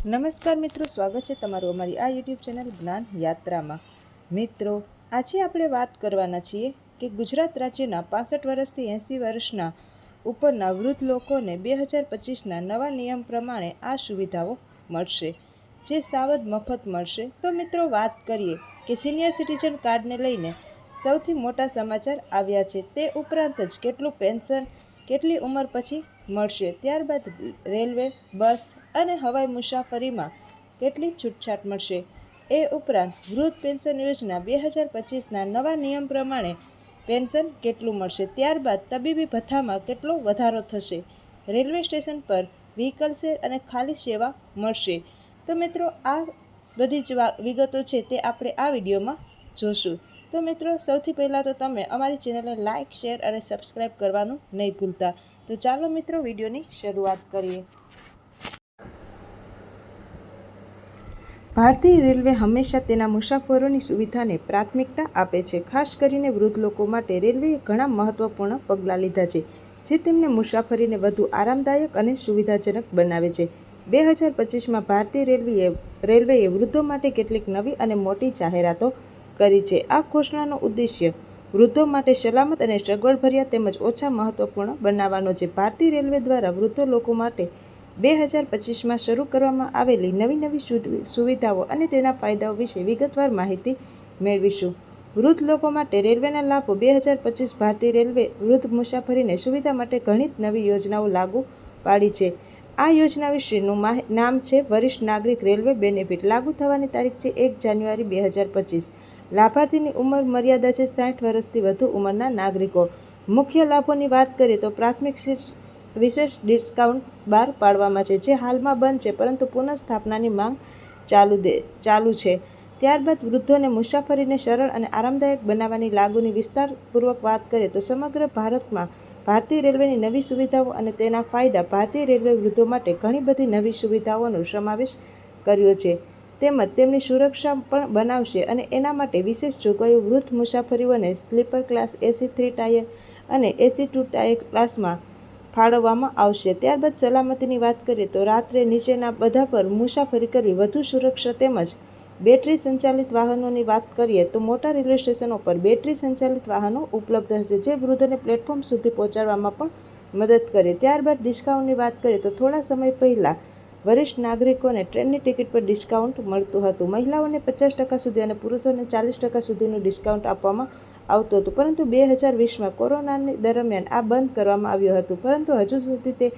નમસ્કાર મિત્રો, સ્વાગત છે તમારું અમારી આ યુટ્યુબ ચેનલ જ્ઞાન યાત્રામાં. મિત્રો, આજે આપણે વાત કરવાના છીએ કે ગુજરાત રાજ્યના પાસઠ વર્ષથી એંસી વર્ષના ઉપરના વૃદ્ધ લોકોને બે હજાર પચીસના નવા નિયમ પ્રમાણે આ સુવિધાઓ મળશે, જે સાવધ મફત મળશે. તો મિત્રો, વાત કરીએ કે સિનિયર સિટીઝન કાર્ડને લઈને સૌથી મોટા સમાચાર આવ્યા છે. તે ઉપરાંત જ કેટલું પેન્શન, કેટલી ઉંમર પછી મળશે. ત્યારબાદ રેલવે, બસ અને હવાઈ મુસાફરીમાં કેટલી છૂટછાટ મળશે? એ ઉપરાંત વૃદ્ધ પેન્શન યોજના બે હજાર પચીસના નવા નિયમ પ્રમાણે પેન્શન કેટલું મળશે? ત્યારબાદ તબીબી ભથ્થામાં કેટલો વધારો થશે? રેલવે સ્ટેશન પર વ્હીકલ શેર અને ખાલી સેવા મળશે? તો મિત્રો, આ બધી જ વિગતો છે તે આપણે આ વિડીયોમાં જોશું. તો મિત્રો, સૌથી પહેલાં તો તમે અમારી ચેનલને લાઇક શેર અને સબસ્ક્રાઈબ કરવાનું નહીં ભૂલતા. તો ચાલો મિત્રો, વિડીયોની શરૂઆત કરીએ. ભારતીય રેલવે હંમેશા તેના મુસાફરોની સુવિધાને પ્રાથમિકતા આપે છે. ખાસ કરીને વૃદ્ધ લોકો માટે રેલવેએ ઘણા મહત્વપૂર્ણ પગલાં લીધા છે, જે તેમને મુસાફરીને વધુ આરામદાયક અને સુવિધાજનક બનાવે છે. બે હજાર પચીસમાં ભારતીય રેલવેએ રેલવેએ વૃદ્ધો માટે કેટલીક નવી અને મોટી જાહેરાતો કરી છે. આ ઘોષણાનો ઉદ્દેશ્ય વૃદ્ધો માટે સલામત અને સગવડભર્યા તેમજ ઓછા મહત્વપૂર્ણ બનાવવાનો છે. ભારતીય રેલવે દ્વારા વૃદ્ધ લોકો માટે બે હજાર પચીસમાં શરૂ કરવામાં આવેલી નવી નવી સુવિ- સુવિધાઓ અને તેના ફાયદાઓ વિશે વિગતવાર માહિતી મેળવીશું. વૃદ્ધ લોકો માટે રેલવેના લાભો બે હજાર પચીસ ભારતીય રેલવે વૃદ્ધ મુસાફરીને સુવિધા માટે ઘણી જ નવી યોજનાઓ લાગુ પાડી છે. આ યોજના વિશેનું નામ છે વરિષ્ઠ નાગરિક રેલવે બેનિફિટ. લાગુ થવાની તારીખ છે એક જાન્યુઆરી બે હજાર પચીસ. લાભાર્થીની ઉંમર મર્યાદા છે સાઠ વર્ષથી વધુ ઉંમરના નાગરિકો. મુખ્ય લાભોની વાત કરીએ તો પ્રાથમિક વિશેષ ડિસ્કાઉન્ટ બહાર પાડવામાં છે, જે હાલમાં બંધ છે, પરંતુ પુનઃસ્થાપનાની માંગ ચાલુ દે, ચાલુ છે. ત્યારબાદ વૃદ્ધોને મુસાફરીને સરળ અને આરામદાયક બનાવવાની લાગુની વિસ્તારપૂર્વક વાત કરીએ તો સમગ્ર ભારતમાં ભારતીય રેલવેની નવી સુવિધાઓ અને તેના ફાયદા ભારતીય રેલવે વૃદ્ધો માટે ઘણી બધી નવી સુવિધાઓનો સમાવેશ કર્યો છે. તેમજ તેમની સુરક્ષા પણ બનાવશે અને એના માટે વિશેષ જોગવાઈઓ વૃદ્ધ મુસાફરીઓને sleeper class AC three tier અને એસી ટુ ટાયર ક્લાસમાં ફાળવવામાં આવશે. ત્યારબાદ સલામતીની વાત કરીએ તો રાત્રે નીચેના બધા પર મુસાફરી કરવી વધુ સુરક્ષા તેમજ બેટરી સંચાલિત વાહનોની વાત કરીએ તો મોટા રેલવે સ્ટેશનો પર બેટરી સંચાલિત વાહનો ઉપલબ્ધ હશે, જે વૃદ્ધને પ્લેટફોર્મ સુધી પહોંચાડવામાં પણ મદદ કરે. ત્યારબાદ ડિસ્કાઉન્ટની વાત કરીએ તો થોડા સમય પહેલાં વરિષ્ઠ નાગરિકોને ટ્રેનની ટિકિટ પર ડિસ્કાઉન્ટ મળતું હતું. મહિલાઓને પચાસ ટકા સુધી અને પુરુષોને ચાલીસ ટકા સુધીનું ડિસ્કાઉન્ટ આપવામાં આવતું હતું. પરંતુ બે હજાર વીસમાં કોરોનાની દરમિયાન આ બંધ કરવામાં આવ્યું હતું. પરંતુ હજુ સુધી તે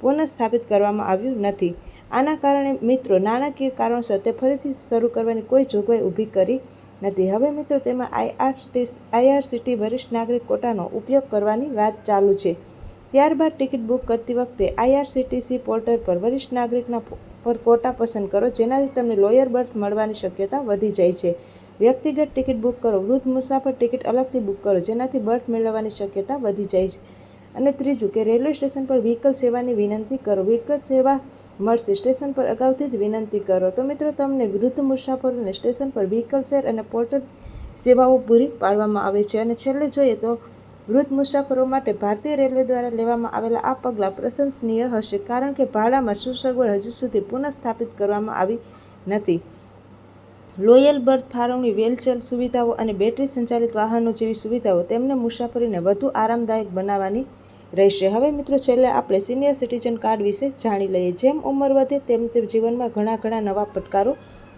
પુનઃસ્થાપિત કરવામાં આવ્યું નથી. આના કારણે મિત્રો, નાણાકીય કારણસર તે ફરીથી શરૂ કરવાની કોઈ જોગવાઈ ઊભી કરી નથી. હવે મિત્રો, તેમાં આઈઆરસીટી આઈઆરસીટી વરિષ્ઠ નાગરિક કોટાનો ઉપયોગ કરવાની વાત ચાલુ છે. ત્યારબાદ ટિકિટ બુક કરતી વખતે આઈઆરસીટીસી પોર્ટલ પર વરિષ્ઠ નાગરિકના પર કોટા પસંદ કરો, જેનાથી તમને લોયર બર્થ મળવાની શક્યતા વધી જાય છે. વ્યક્તિગત ટિકિટ બુક કરો, વૃદ્ધ મુસાફર ટિકિટ અલગથી બુક કરો, જેનાથી બર્થ મેળવવાની શક્યતા વધી જાય છે. અને ત્રીજું કે રેલવે સ્ટેશન પર વ્હીકલ સેવાની વિનંતી કરો, વ્હીકલ સેવા મળશે, સ્ટેશન પર અગાઉથી જ વિનંતી કરો. તો મિત્રો, તમને વૃદ્ધ મુસાફરોને સ્ટેશન પર વ્હીકલ શેર અને પોર્ટલ સેવાઓ પૂરી પાડવામાં આવે છે. અને છેલ્લે જોઈએ તો વૃદ્ધ મુસાફરો માટે ભારતીય રેલવે દ્વારા લેવામાં આવેલા આ પગલાં પ્રશંસનીય હશે કારણ કે ભાડામાં સુસગવડ હજુ સુધી પુનઃસ્થાપિત કરવામાં આવી નથી. લોયલ બર્થ ફાળવણી વ્હીલચેર સુવિધાઓ અને બેટરી સંચાલિત વાહનો જેવી સુવિધાઓ તેમને મુસાફરીને વધુ આરામદાયક બનાવવાની રહેશે. હવે મિત્રો છેલ્લે આપણે સિનિયર સિટીઝન કાર્ડ વિશે જાણી લઈએ. જેમ ઉંમર વધે તેમ તેમ જીવનમાં ઘણા ઘણા નવા પડકારો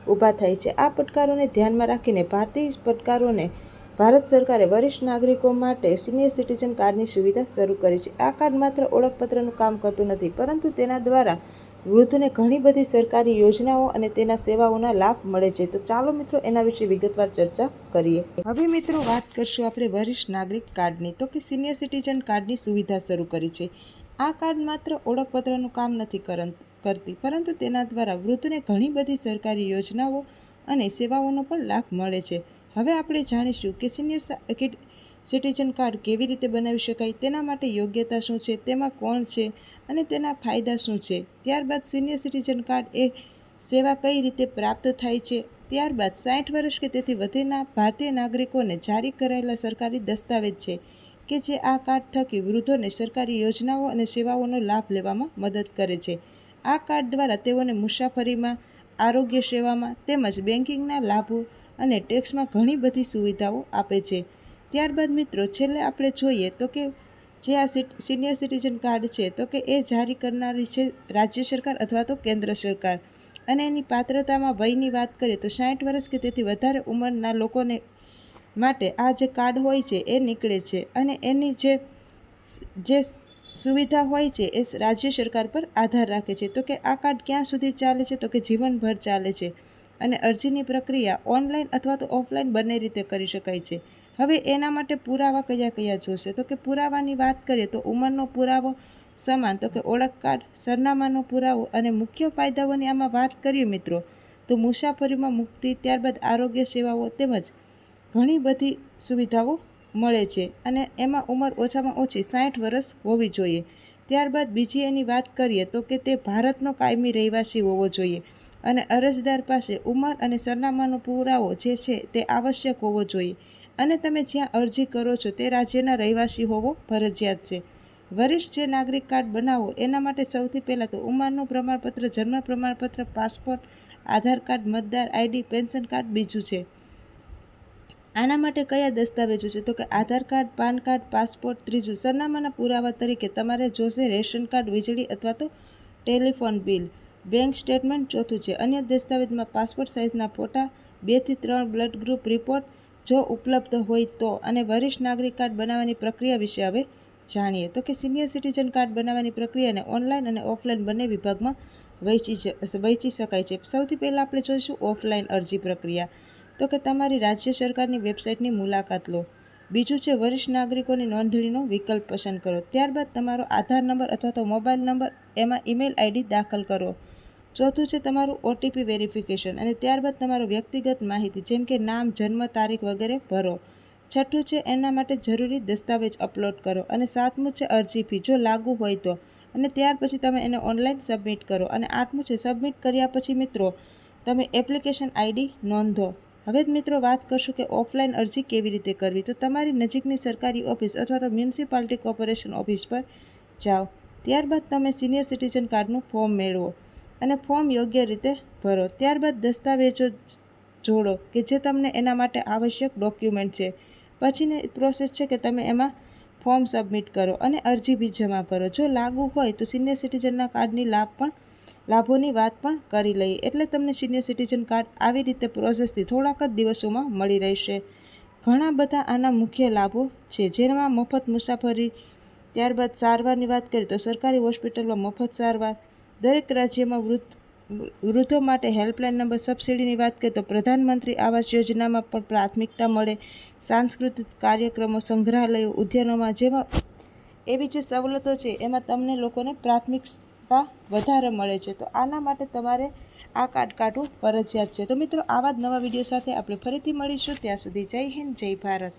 ઊભા થાય છે. આ પડકારોને ધ્યાનમાં રાખીને ભારતીય પડકારોને ભારત સરકારે વરિષ્ઠ નાગરિકો માટે સિનિયર સિટીઝન કાર્ડની સુવિધા શરૂ કરી છે. આ કાર્ડ માત્ર ઓળખપત્રનું કામ કરતું નથી, પરંતુ તેના દ્વારા વૃદ્ધને ઘણી બધી સરકારી યોજનાઓ અને તેના સેવાઓના લાભ મળે છે. તો ચાલો મિત્રો એના વિશે વિગતવાર ચર્ચા કરીએ. હવે મિત્રો વાત કરશું આપણે વરિષ્ઠ નાગરિક કાર્ડની, તો કે સિનિયર સિટીઝન કાર્ડની સુવિધા શરૂ કરી છે. આ કાર્ડ માત્ર ઓળખપત્રનું કામ નથી કરતી, પરંતુ તેના દ્વારા વૃદ્ધને ઘણી બધી સરકારી યોજનાઓ અને સેવાઓનો પણ લાભ મળે છે. હવે આપણે જાણીશું કે સિનિયર સિટીઝન કાર્ડ કેવી રીતે બનાવી શકાય, તેના માટે યોગ્યતા શું છે, તેમાં કોણ છે અને તેના ફાયદા શું છે. ત્યારબાદ સિનિયર સિટીઝન કાર્ડ એ સેવા કઈ રીતે પ્રાપ્ત થાય છે, ત્યારબાદ સાઠ વર્ષ કે તેથી વધુના ભારતીય નાગરિકોને જારી કરાયેલા સરકારી દસ્તાવેજ છે કે જે આ કાર્ડ થકી વૃદ્ધોને સરકારી યોજનાઓ અને સેવાઓનો લાભ લેવામાં મદદ કરે છે. આ કાર્ડ દ્વારા તેઓને મુસાફરીમાં, આરોગ્ય સેવામાં તેમજ બેન્કિંગના લાભો અને ટેક્સમાં ઘણી બધી સુવિધાઓ આપે છે. ત્યારબાદ મિત્રો, છેલ્લે આપણે જોઈએ તો કે જે આ સિનિયર સિટીઝન કાર્ડ છે, તો કે એ જારી કરનારી છે રાજ્ય સરકાર અથવા તો કેન્દ્ર સરકાર. અને એની પાત્રતામાં વયની વાત કરીએ તો સાઠ વર્ષ કે તેથી વધારે ઉંમરના લોકોને માટે આ જે કાર્ડ હોય છે, એ નીકળે છે. અને એની જે જે સુવિધા હોય છે, એ રાજ્ય સરકાર પર આધાર રાખે છે. તો કે આ કાર્ડ ક્યાં સુધી ચાલે છે? તો કે જીવનભર ચાલે છે. અને અરજીની પ્રક્રિયા ઓનલાઈન અથવા તો ઓફલાઈન બંને રીતે કરી શકાય છે. હવે એના માટે પુરાવા કયા કયા જોશે? તો કે પુરાવાની વાત કરીએ તો ઉંમરનો પુરાવો સમાન, તો કે ઓળખ કાર્ડ, સરનામાનો પુરાવો અને મુખ્ય ફાયદાઓની આમાં વાત કરીએ મિત્રો, તો મુસાફરીમાં મુક્તિ, ત્યારબાદ આરોગ્ય સેવાઓ તેમજ ઘણી બધી સુવિધાઓ મળે છે અને એમાં ઉંમર ઓછામાં ઓછી સાઠ વર્ષ હોવી જોઈએ. ત્યારબાદ બીજી એની વાત કરીએ તો કે તે ભારતનો કાયમી રહેવાસી હોવો જોઈએ. અને અરજદાર પાસે ઉંમર અને સરનામાનો પુરાવો જે છે તે આવશ્યક હોવો જોઈએ. અને તમે જ્યાં અરજી કરો છો તે રાજ્યના રહેવાસી હોવો ફરજિયાત છે. વરિષ્ઠ જે નાગરિક કાર્ડ બનાવો એના માટે સૌથી પહેલાં તો ઉંમરનું પ્રમાણપત્ર, જન્મ પ્રમાણપત્ર, પાસપોર્ટ, આધાર કાર્ડ, મતદાર આઈડી પેન્શન કાર્ડ બીજું છે. આના માટે કયા દસ્તાવેજો છે? તો કે Aadhaar card, PAN card, passport ત્રીજું. સરનામાના પુરાવા તરીકે તમારે જોશે રેશન કાર્ડ, વીજળી અથવા તો ટેલિફોન બિલ. બેંક સ્ટેટમેન્ટ ચોથું છે. અન્ય દસ્તાવેજમાં પાસપોર્ટ સાઇઝના ફોટા બેથી ત્રણ બ્લડ ગ્રુપ રિપોર્ટ જો ઉપલબ્ધ હોય તો અને વરિષ્ઠ નાગરિક કાર્ડ બનાવવાની પ્રક્રિયા વિશે હવે જાણીએ. તો કે સિનિયર સિટીઝન કાર્ડ બનાવવાની પ્રક્રિયાને ઓનલાઈન અને ઓફલાઈન બંને વિભાગમાં વહેંચી વહેંચી શકાય છે. સૌથી પહેલાં આપણે જોઈશું ઓફલાઈન અરજી પ્રક્રિયા. તો કે તમારી રાજ્ય સરકારની વેબસાઇટની મુલાકાત લો. બીજું છે વરિષ્ઠ નાગરિકોની નોંધણીનો વિકલ્પ પસંદ કરો. ત્યારબાદ તમારો આધાર નંબર અથવા તો મોબાઈલ નંબર, એમાં ઈમેલ આઈડી દાખલ કરો. ચોથું છે તમારું ઓટીપી વેરિફિકેશન અને ત્યારબાદ તમારો વ્યક્તિગત માહિતી, જેમ કે નામ, જન્મ તારીખ વગેરે ભરો. છઠ્ઠું છે એના માટે જરૂરી દસ્તાવેજ અપલોડ કરો અને સાતમું છે અરજી ફી, જો લાગુ હોય તો. અને ત્યાર પછી તમે એને ઓનલાઈન સબમિટ કરો અને આઠમું છે સબમિટ કર્યા પછી મિત્રો, તમે એપ્લિકેશન આઈડી નોંધો. હવે જ મિત્રો વાત કરશું કે ઓફલાઈન અરજી કેવી રીતે કરવી? તો તમારી નજીકની સરકારી ઓફિસ અથવા તો મ્યુનિસિપાલિટી કોર્પોરેશન ઓફિસ પર જાઓ. ત્યારબાદ તમે સિનિયર સિટીઝન કાર્ડનું ફોર્મ મેળવો. અને ફોર્મ યોગ્ય રીતે ભરો. ત્યારબાદ દસ્તાવેજો જોડો, કે જે તમને એના માટે આવશ્યક ડોક્યુમેન્ટ છે. પછીની પ્રોસેસ છે કે તમે એમાં ફોર્મ સબમિટ કરો અને અરજી બી જમા કરો. જો લાગુ હોય તો સિનિયર સિટીઝનના કાર્ડની લાભ પણ, લાભોની વાત પણ કરી લઈએ. એટલે તમને સિનિયર સિટીઝન કાર્ડ આવી રીતે પ્રોસેસથી થોડાક જ દિવસોમાં મળી રહેશે. ઘણા બધા આના મુખ્ય લાભો છે. જેમાં મફત મુસાફરી, ત્યારબાદ સારવારની વાત કરીએ તો સરકારી હોસ્પિટલમાં મફત સારવાર દરેક રાજ્યમાં વૃદ્ધ, વૃદ્ધો માટે હેલ્પલાઇન નંબર સબસિડીની વાત કરીએ તો પ્રધાનમંત્રી આવાસ યોજનામાં પણ પ્રાથમિકતા મળે. સાંસ્કૃતિક કાર્યક્રમો, સંગ્રહાલયો, ઉદ્યાનોમાં જેમાં એવી જે સવલતો છે, એમાં તમને લોકોને પ્રાથમિકતા વધારે મળે છે. તો આના માટે તમારે આ કાર્ડ કાઢવું ફરજિયાત છે. તો મિત્રો, આવા જ નવા વીડિયો સાથે આપણે ફરીથી મળીશું. ત્યાં સુધી જય હિન્દ, જય ભારત.